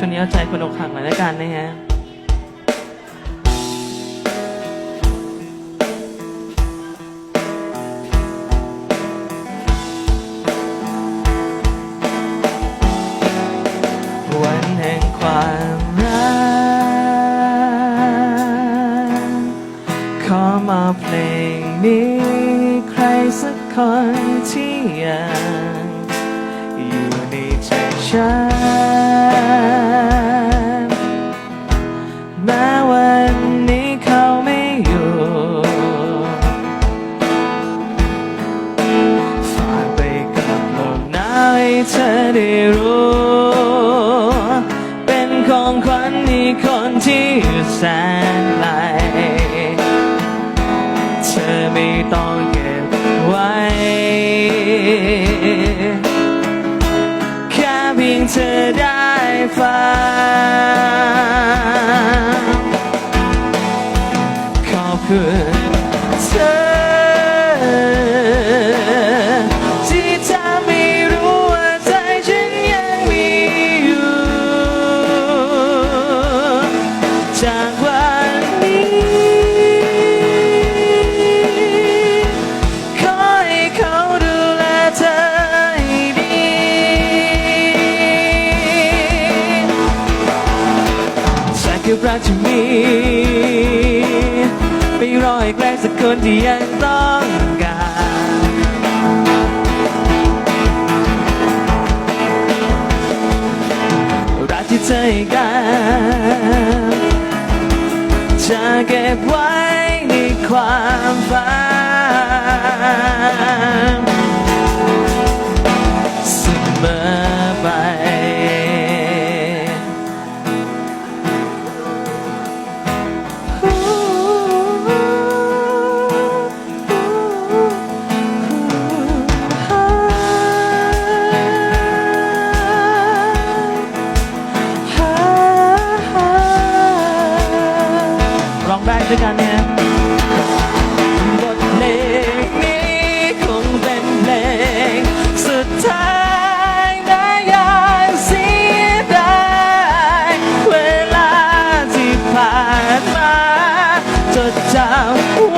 ช่วงนี้เอาใจคนอกหักหน่อยแล้วกันนะฮะวันแห่งความรักขอมอบเพลงนี้ ใครสักคนที่ยังอยู่ในใจฉัน วันนี้คนที่อยู่แสนไกลเธอไม่ต้องเก็บไว้ สักกับรักที่มีไม่รออีกแรงสักคนที่ยังต้องการรักที่เธอให้กันจะเก็บไว้ในความฝันเสมอไป ด้วยกันเนี่ยบทเพลงนี้คงเป็นเพลงสุดท้ายนะยากเสียดายเวลาที่ผ่านมาจดจำ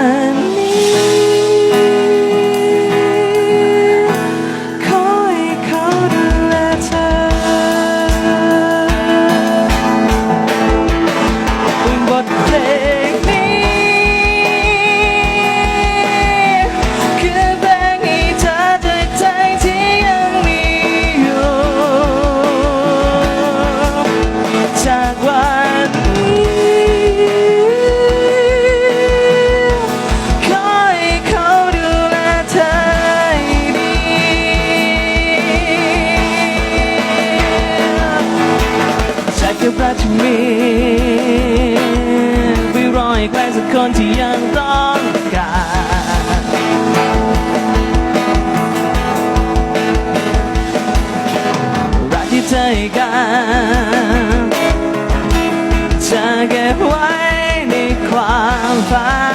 ใจกันจะเก็บไว้ในความฝัน